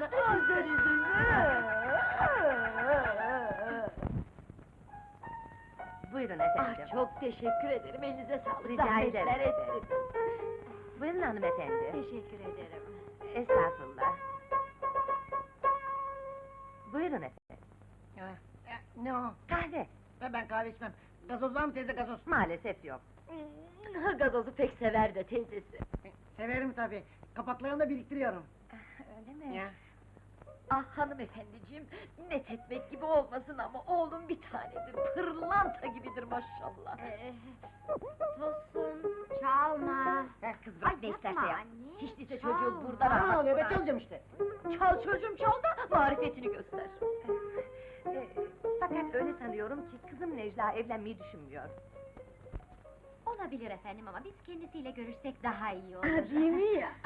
bana. Güzel Buyurun Ah efendim. çok teşekkür ederim. Elinize sağlık. Rica Zahmetler ederim. Buyurun hanımefendi. Teşekkür ederim. Estağfurullah. Buyurun efendim. Ne o? Kahve. Ben, ben kahve içmem. Gazoz var mı teyze gazoz? Maalesef yok. Gazozu pek sever de teyzesi. Severim tabii. Kapaklarını da biriktiriyorum. Öyle mi? Ya. Ah hanımefendiciğim, met etmek gibi olmasın ama oğlum bir tanedir, pırlanta gibidir maşallah. Ee, Tosun, çalma. Heh, kız Ay bırak. ne isterse yapma yap. anne. Hiç değilse çocuğu burada rahat ne oluyor? Ben bırak. çalacağım işte. Çal çocuğum çal da marifetini göster. Ee, fakat öyle sanıyorum ki kızım Necla evlenmeyi düşünmüyor. Olabilir efendim ama biz kendisiyle görüşsek daha iyi olur. Değil mi ya?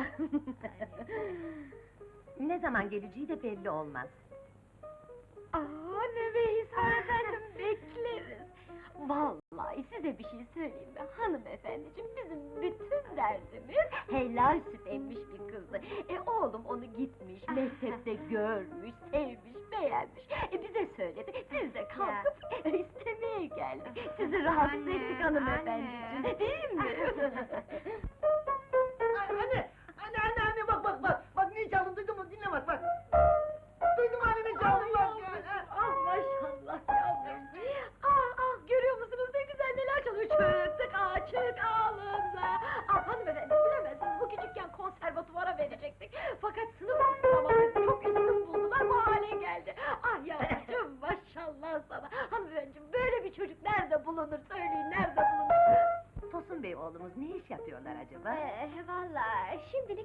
Ne zaman geleceği de belli olmaz. Aa ne beyizhan efendim bekleriz. Vallahi size bir şey söyleyeyim mi hanımefendiciğim bizim bütün derdimiz helal süt emmiş bir kızdı. E oğlum onu gitmiş mektepte görmüş, sevmiş, beğenmiş. E bize söyledi biz de kalkıp istemeye geldik. Sizi rahatsız Anne, ettik hanımefendiciğim anne. değil mi? Ay, anne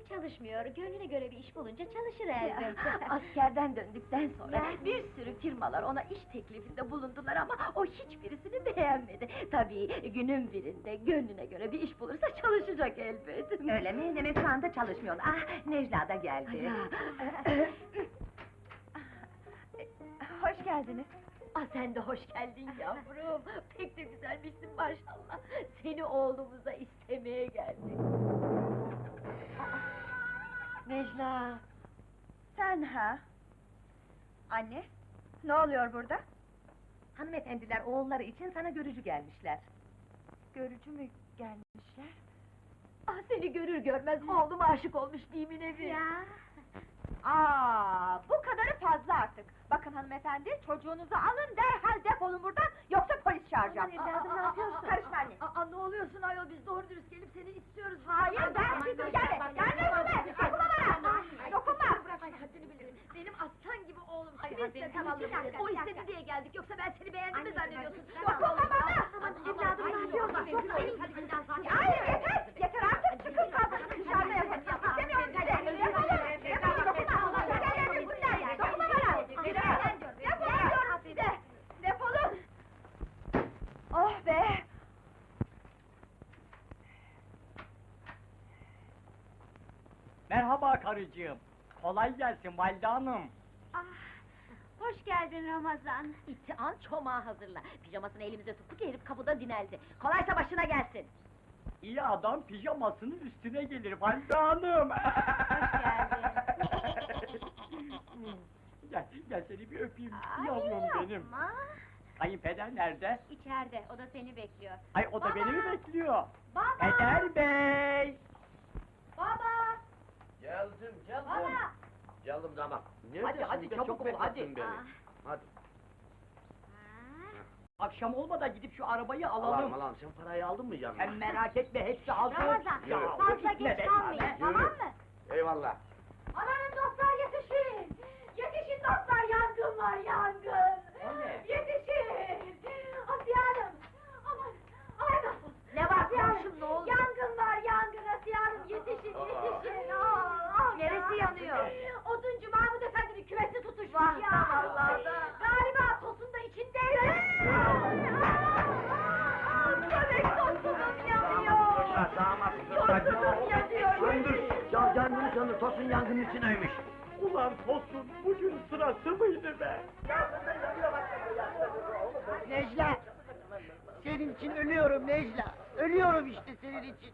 şimdilik çalışmıyor. Gönlüne göre bir iş bulunca çalışır elbette. Askerden döndükten sonra Ya. bir sürü firmalar ona iş teklifinde bulundular ama o hiçbirisini beğenmedi. Tabii günün birinde gönlüne göre bir iş bulursa çalışacak elbet. Öyle mi? Demek şu anda çalışmıyor. Ah Necla da geldi. Hoş geldiniz. Ah sen de hoş geldin yavrum. Pek de güzelmişsin maşallah. Seni oğlumuza istemeye geldik. Necla. Sen ha? Anne, ne oluyor burada? Hanımefendiler oğulları için sana görücü gelmişler. Görücü mü gelmişler? Ah seni görür görmez oğlum aşık olmuş değil mi Nevi? ya. Aa, bu kadarı fazla artık. Bakın hanımefendi, çocuğunuzu alın derhal defolun buradan, yoksa polis çağıracağım. Aman evladım, ne yapıyorsun? Karışma anne. Aa, ne oluyorsun ayol biz doğru dürüst gelip seni istiyoruz. Hayır, ben sizi gelme, gelme üstüme, dokunma bana! Dokunma! Bırak ay haddini bilirim. Benim aslan gibi oğlum Ay, seni hadi, istedi. tamam, bir dakika, O bir istedi diye geldik yoksa ben seni beğendim mi zannediyorsun? evladım ne yapıyorsun? Hayır, yeter, yeter artık, çıkın kalkın, dışarıda yapın. İstemiyorum seni, defolun! Defolun, dokunma! Gel, bunlar ya, dokunma bana! Defolun diyorum size! Defolun! Oh be! Merhaba karıcığım. Kolay gelsin valide hanım. Hoş geldin Ramazan. İti an çomağı hazırla. Pijamasını elimize tuttuk herif kapıda dineldi. Kolaysa başına gelsin. İyi adam pijamasının üstüne gelir valide hanım. gel, gel seni bir öpeyim Ay, yavrum benim. yapma. Kayınpeder nerede? İçeride, o da seni bekliyor. Ay o da beni mi Baba! bekliyor? Baba! Peder bey! Baba! Geldim, geldim. Baba! Geldim damat. Hadi, hadi, çabuk Çok ol, hadi. beni. Ah. Hadi. Akşam olmadan gidip şu arabayı Alalım, alalım. alalım. Sen parayı aldın mı yanına? Sen merak etme hepsi hazır. Ramazan, Yürü. fazla gitme geç be, kalmayın, tamam mı? Eyvallah. Yangını söndür. Tosun yangının içindeymiş. Ulan Tosun bugün sırası mıydı be? Necla! Senin için ölüyorum Necla! Ölüyorum işte senin için!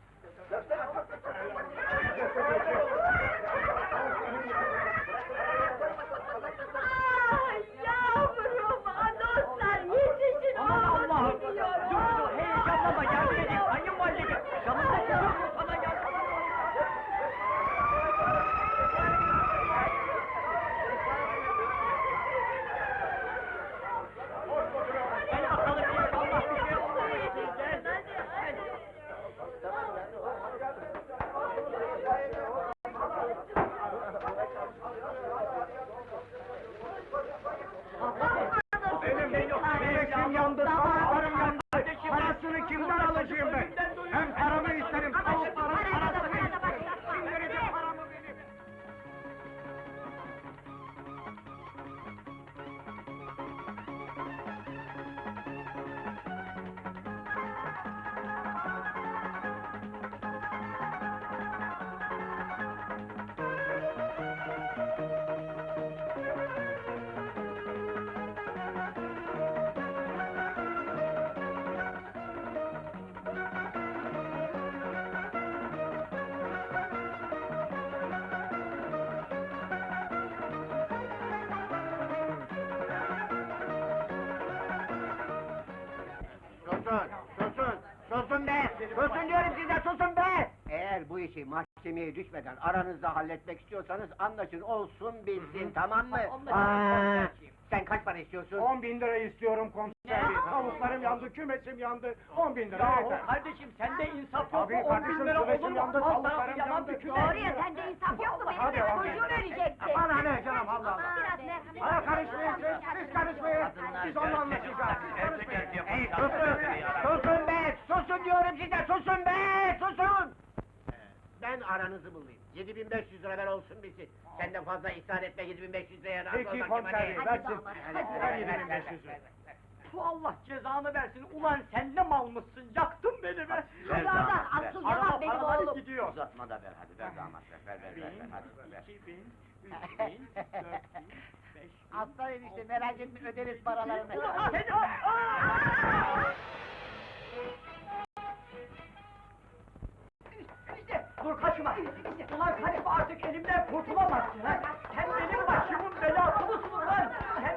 Susun diyorum size, susun be! Eğer bu işi mahkemeye düşmeden aranızda halletmek istiyorsanız anlaşın olsun bilsin tamam mı? Aa, sen kaç para istiyorsun? 10 bin lira istiyorum komiser bey. Tavuklarım yandı, kümesim yandı. 10 bin lira Yahu yeter. kardeşim sende insaf yok mu? On kardeşim, bin lira olur kümesim mu? yandı, Al sana tavuklarım bir yalan yandı. bir küme. Doğruya sende insaf yok mu? Benim Hadi, de hadi. çocuğu verecekti. Bana ne canım Allah Allah. Biraz merhamet. Bana karışmayın siz, siz karışmayın. Biz onunla anlaşacağız. Siz karışmayın. Susun! Susun diyorum size, susun be! Susun! Ben aranızı bulayım. 7500 lira ver olsun bitsin. Senden fazla ihsan etme 7500 liraya razı Peki olmak komiser bey, Kemal'e. versin. Hadi, Ver ver, ver, 7500 lira. Bu Allah cezanı versin. Ulan sen ne mal mısın? Yaktın beni be. Ver Yalan, damat, ver. asıl Araba yalan benim paraları oğlum. gidiyor. Uzatma da ver hadi ver damat ver ver ver ver, ver hadi ver. 2000, 3000, 4000, 5000. Aslan enişte merak etme öderiz paralarını. Ulan seni... Aa! Dur kaçma! Ulan Hanife artık elimden kurtulamazsın ha! Sen benim başımın belasısın ulan! Sen